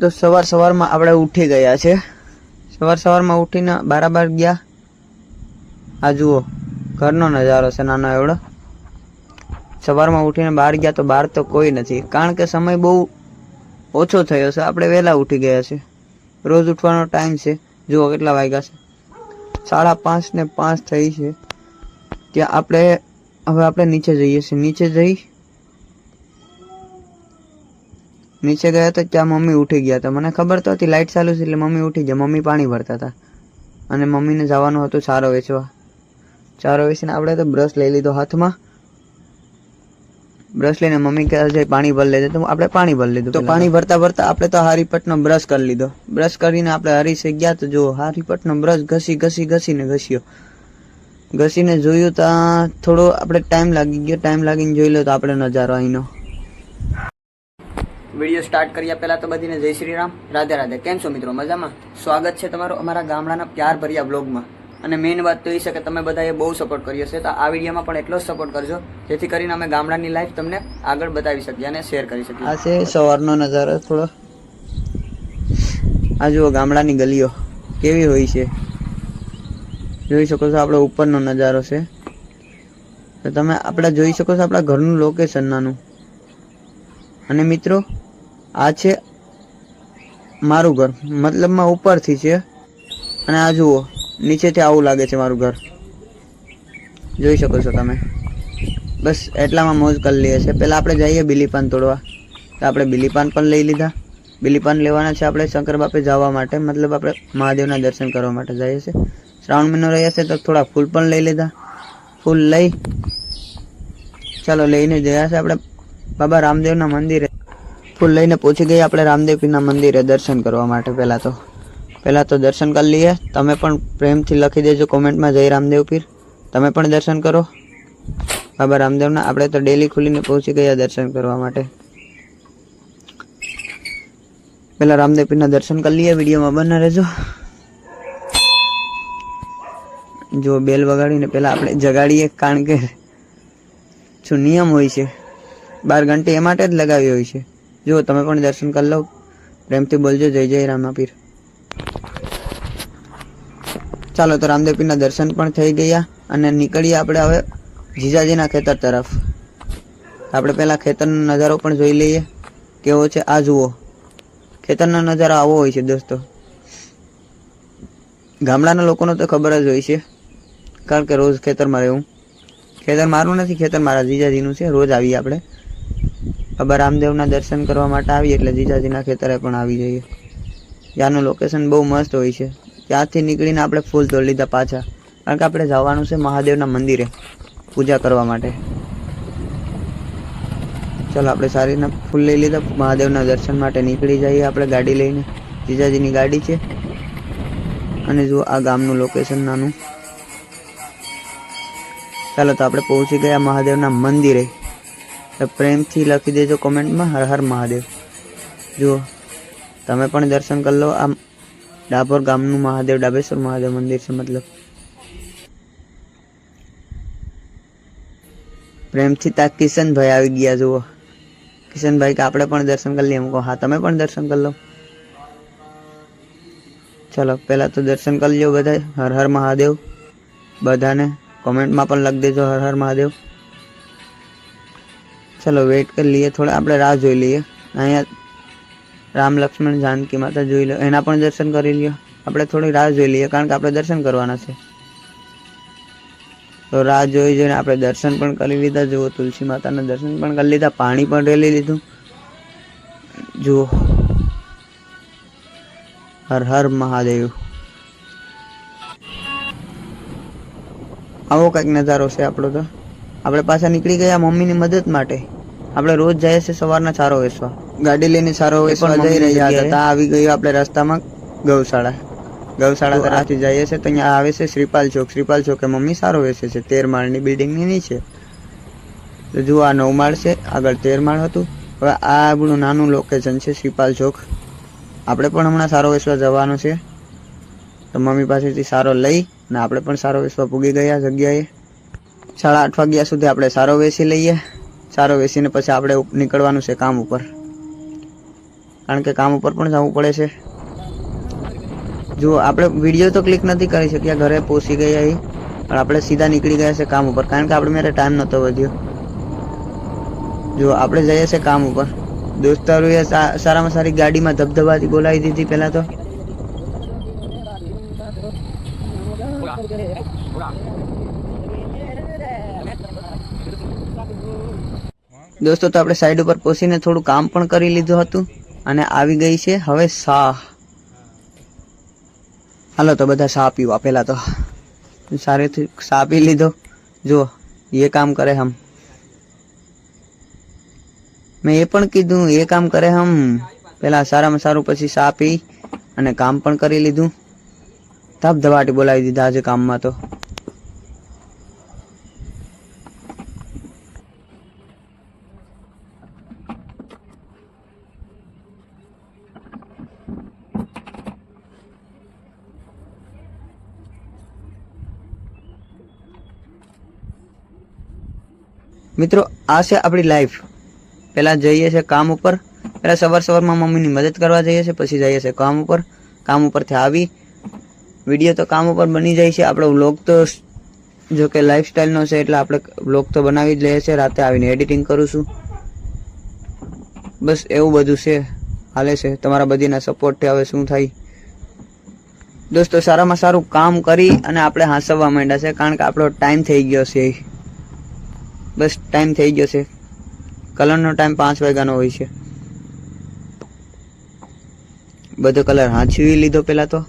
તો સવાર સવારમાં આપણે ઉઠી ગયા છે. સવાર સવારમાં ઉઠીને બારાબાર ગયા. આ જુઓ, ઘરનો નજારો છે નાનો એવડો. સવારમાં ઉઠીને બહાર ગયા તો બહાર તો કોઈ નથી. કારણ કે સમય બહુ ઓછો થયો છે. આપણે વહેલા ઉઠી ગયા છે રોજ ઉઠવાનો ટાઈમ છે. જુઓ કેટલા વાગ્યા છે. સાડા પાંચ ને પાંચ થઈ છે. ત્યાં આપણે, હવે આપણે નીચે જઈએ છીએ. નીચે જઈ નીચે ગયા તો ત્યાં મમ્મી ઉઠી ગયા હતા. મને ખબર તો હતી લાઇટ ચાલુ છે એટલે મમ્મી ઉઠી ગયા. મમ્મી પાણી ભરતા હતા. અને મમ્મીને જવાનું હતું ચારો વેચવા. ચારો વેચીને આપણે તો બ્રશ લઈ લીધો હાથમાં. બ્રશ લઈને મમ્મી કહે પાણી ભરી લેજે. તો આપણે પાણી ભરી લીધું તો પાણી ભરતા ભરતા આપણે તો હારીપટનો બ્રશ કરી લીધો. બ્રશ કરીને આપણે હરીસે ગયા તો જો હારીપટનો બ્રશ ઘસી ઘસી ઘસીને ઘસ્યો. ઘસીને જોયું તો થોડો આપણે ટાઈમ લાગી ગયો. ટાઈમ લાગીને જોઈ લો તો આપણે નજારો અહીંનો વીડિયો સ્ટાર્ટ કર્યા પહેલા તો બધીને જય શ્રી રામ રાધે રાધે. કેમ છો મિત્રો? મજામાં? સ્વાગત છે તમારું અમારા ગામડાના પ્યાર ભર્યા બ્લોગમાં અને મેઇન વાત તો એ છે કે તમે બધાએ બહુ સપોર્ટ કર્યો છે, તો આ વિડીયોમાં પણ એટલો જ સપોર્ટ કરજો, જેથી કરીને અમે ગામડાની લાઈફ તમને આગળ બતાવી શકીએ અને શેર કરી શકીએ. આ છે સવારનો નજારો થોડો. આ જુઓ ગામડાની ગલીઓ, કેવી હોય છે. જોઈ શકો છો આપણો ઉપરનો નજારો છે. તો તમે આપણે જોઈ શકો છો આપણા ઘરનું લોકેશન નાનું. અને મિત્રો આ છે મારું ઘર. મતલબમાં ઉપરથી છે. અને આ જુઓ, નીચેથી આવું લાગે છે મારું ઘર. જોઈ શકો છો તમે. બસ એટલામાં મોજ કરી લઈએ છે પહેલાં આપણે જઈએ બિલીપાન તોડવા. તો આપણે બિલીપાન પણ લઈ લીધા. બિલીપાન લેવાના છે આપણે શંકર બાપે જવા માટે. મતલબ આપણે મહાદેવના દર્શન કરવા માટે જઈએ છીએ. શ્રાવણ મહિનો રહ્યા છે તો થોડા ફૂલ પણ લઈ લીધા. ફૂલ લઈ. ચાલો લઈને જયા છે આપણે બાબા રામદેવના મંદિરે. ફૂલ લઈને પહોંચી ગયા આપણે રામદેવીના મંદિરે દર્શન કરવા માટે. પહેલાં તો પહેલાં તો દર્શન કરી લઈએ. તમે પણ પ્રેમથી લખી દેજો કોમેન્ટમાં, જય રામદેવ પીર. તમે પણ દર્શન કરો. બાબા રામદેવના, આપણે તો ડેલી ખુલીને પહોંચી ગયા દર્શન કરવા માટે. પહેલાં રામદેવપીરના દર્શન કરી લઈએ, વિડીયોમાં બના રહેજો. જો બેલ વગાડીને પહેલાં આપણે જગાડીએ, કારણ કે શું નિયમ હોય છે. બાર ઘંટી એ માટે જ લગાવી હોય છે. જો તમે પણ દર્શન કરી લો પ્રેમથી બોલજો, જય જય રામાપીર. ચાલો તો રામદેવપીરના દર્શન પણ થઈ ગયા અને નીકળીએ આપણે હવે જીજાજીના ખેતર તરફ. આપણે પહેલા ખેતરનો નજારો પણ જોઈ લઈએ. કેવો છે? આ જુઓ. ખેતરનો નજારો આવો હોય છે દોસ્તો. ગામડાના લોકોનો તો ખબર જ હોય છે. કારણ કે રોજ ખેતરમાં રહેવું. ખેતર મારું નથી, ખેતર મારા જીજાજીનું છે. રોજ આવીએ આપણે. બાબા રામદેવના દર્શન કરવા માટે આવીએ એટલે જીજાજીના ખેતરે પણ આવી જઈએ. ત્યાંનું લોકેશન બહુ મસ્ત હોય છે. ત્યાંથી નીકળીને આપણે ફૂલ તોડી લીધા પાછા. કારણ કે આપણે જવાનું છે મહાદેવના મંદિરે પૂજા કરવા માટે. ચાલો આપણે સારી રીતના ફૂલ લઈ લીધા. મહાદેવના દર્શન માટે નીકળી જઈએ આપણે ગાડી લઈને. જીજાજીની ગાડી છે. અને જુઓ આ ગામનું લોકેશન નાનું. ચાલો તો આપણે પહોંચી ગયા મહાદેવના મંદિરે. પ્રેમથી લખી દેજો કોમેન્ટમાં, હર હર મહાદેવ. જુઓ, તમે પણ દર્શન કરી લો આ ડાભોર ગામનું મહાદેવ ડાબેશ્વર મહાદેવ મંદિર છે મતલબ. પ્રેમથી તા કિશનભાઈ આવી ગયા, જુઓ. કિશનભાઈ કે આપણે પણ દર્શન કરી લઈએ. એમ કહું, હા, તમે પણ દર્શન કરી લો. ચલો, પહેલાં તો દર્શન કરી લો બધા હર હર મહાદેવ. બધાને કોમેન્ટમાં પણ લખી દેજો, હર હર મહાદેવ. ચલો વેઇટ કરી લઈએ, થોડા આપણે રાહ જોઈ લઈએ. અહીંયા રામ લક્ષ્મણ જાનકી માતા જોઈ લો. એના પણ દર્શન કરી લ્યો. આપણે થોડી રાહ જોઈ લઈએ, કારણ કે આપણે દર્શન કરવાના છે. તો રાહ જોઈ જોઈને આપણે દર્શન પણ કરી લીધા. જુઓ તુલસી માતાના દર્શન પણ કરી લીધા. પાણી પણ રેલી લીધું. જુઓ. હર હર મહાદેવ. આવો કંઈક નજારો છે આપણો તો. આપણે પાછા નીકળી ગયા મમ્મીની મદદ માટે. આપણે રોજ જઈએ છીએ સવારના ચારો વેચવા. ગાડી લઈને ચારો વેચવા જઈ રહ્યા હતા ત્યાં આવી ગયું આપણે રસ્તામાં ગૌશાળા. ગૌશાળા તરફથી જઈએ છીએ તો અહીંયા આવે છે શ્રીપાલ ચોક. શ્રીપાલ ચોકે મમ્મી સારો વેચે છે. તેર માળની બિલ્ડિંગની નીચે. તો જુઓ આ નવ માળ છે. આગળ તેર માળ હતું. હવે આ આપણું નાનું લોકેશન છે શ્રીપાલ ચોક. આપણે પણ હમણાં સારો વેચવા જવાનું છે. તો મમ્મી પાસેથી સારો લઈ ને આપણે પણ સારો વેચવા પૂગી ગયા જગ્યાએ. સાડા આઠ વાગ્યા સુધી આપણે સારો વેસી લઈએ. સારો વેસીને પછી આપણે નીકળવાનું છે કામ ઉપર. કારણ કે કામ ઉપર પણ જવું પડે છે. જો આપણે વીડિયો તો ક્લિક નથી કરી શક્યા, ઘરે પહોંચી ગયા અહીં પણ આપણે સીધા નીકળી ગયા છે કામ ઉપર. કારણ કે આપણે મારે ટાઈમ નહોતો વધ્યો. જો આપણે જઈએ છે કામ ઉપર. દોસ્તારોએ સારામાં સારી ગાડીમાં ધબધબાથી બોલાવી દીધી પહેલા તો. દોસ્તો, તો આપણે સાઈડ ઉપર પહોંચીને થોડું કામ પણ કરી લીધું હતું અને આવી ગઈ છે હવે શાહ. હાલો, તો બધા સાહ પીવા. પેલા તો સારીથી શા પી લીધો. જો એ કામ કરે હમ. મેં એ પણ કીધું, એ કામ કરે હમ. પેલા સારામાં સારું, પછી શા પી અને કામ પણ કરી લીધું. ધબધબાટી બોલાવી દીધા આજે કામમાં તો. મિત્રો, આ છે આપણી લાઈફ પહેલાં જઈએ છીએ કામ ઉપર, પહેલાં સવાર સવારમાં મમ્મીની મદદ કરવા જઈએ છીએ પછી જઈએ છીએ કામ ઉપર. કામ ઉપરથી આવી. વીડિયો તો કામ ઉપર બની જાય છે. આપણો વ્લોગ તો જો કે લાઈફસ્ટાઈલનો છે, એટલે આપણે વ્લોગ તો બનાવી જ લઈએ છીએ રાતે આવીને એડિટિંગ કરું બસ એવું બધું છે, હાલે છે. તમારા બધીના સપોર્ટથી હવે શું થાય? દોસ્તો, સારામાં સારું કામ કરી અને આપણે હાંસવવા માંડ્યા છે. કારણ કે આપણો ટાઈમ થઈ ગયો છે. બસ ટાઈમ થઈ ગયો છે. કલરનો ટાઈમ પાંચ વાગ્યાનો હોય છે. બધો કલર હાંચવી લીધો પેલા તો.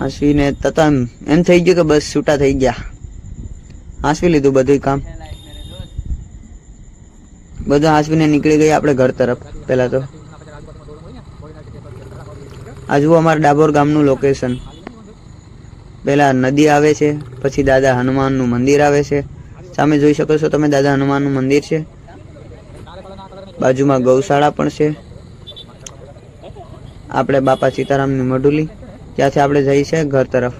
હાંસવીને તતા એમ થઈ ગયું કે બસ છૂટા થઈ ગયા. હાંસવી લીધું બધું કામ. બધું હાંસવીને નીકળી ગઈ આપણે ઘર તરફ પેલા તો. આ જુઓ અમારા ડાબોર ગામનું લોકેશન પેલા નદી આવે છે, પછી દાદા હનુમાનનું મંદિર આવે છે. સામે જોઈ શકો છો, તમે દાદા હનુમાનનું મંદિર છે. બાજુમાં ગૌશાળા પણ છે. આપણે બાપા સીતારામની મઢુલી. ત્યાંથી આપણે જઈએ છે ઘર તરફ.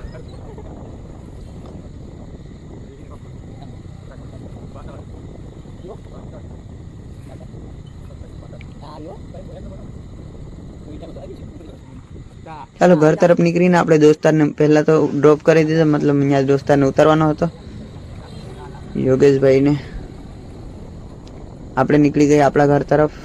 ચાલો ઘર તરફ નીકળીને આપણે દોસ્તારને પહેલા તો ડ્રોપ કરી દીધો, મતલબ અહીંયા દોસ્તારને ઉતારવાનો હતો. યોગેશભાઈને. આપણે નીકળી ગયા આપણા ઘર તરફ.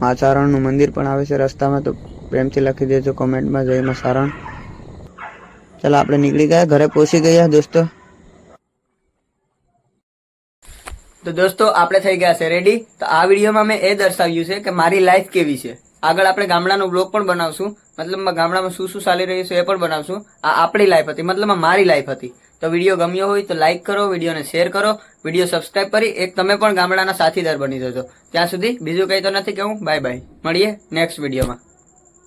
મા સારણનું મંદિર પણ આવે છે રસ્તામાં, તો પ્રેમથી લખી દેજો કોમેન્ટમાં જય મા સારણ. ચાલો, આપણે નીકળી ગયા, ઘરે પહોંચી ગયા, દોસ્તો. તો દોસ્તો, આપણે થઈ ગયા છે રેડી તો આ વિડીયોમાં મેં એ દર્શાવ્યું છે કે મારી લાઈફ કેવી છે. આગળ આપણે ગામડાનો બ્લોગ પણ બનાવશું. મતલબ ગામડામાં શું શું ચાલી રહ્યું છે એ પણ બનાવશું. આ આપણી લાઈફ હતી મતલબ મારી લાઈફ હતી. તો વીડિયો ગમ્યો હોય તો લાઈક કરો વિડીયોને શેર કરો. વીડિયો સબસ્ક્રાઇબ કરી, એક તમે પણ ગામડાના સાથીદાર બની જજો. ત્યાં સુધી બીજું કંઈ તો નથી કહું બાય બાય મળીએ નેક્સ્ટ વિડીયોમાં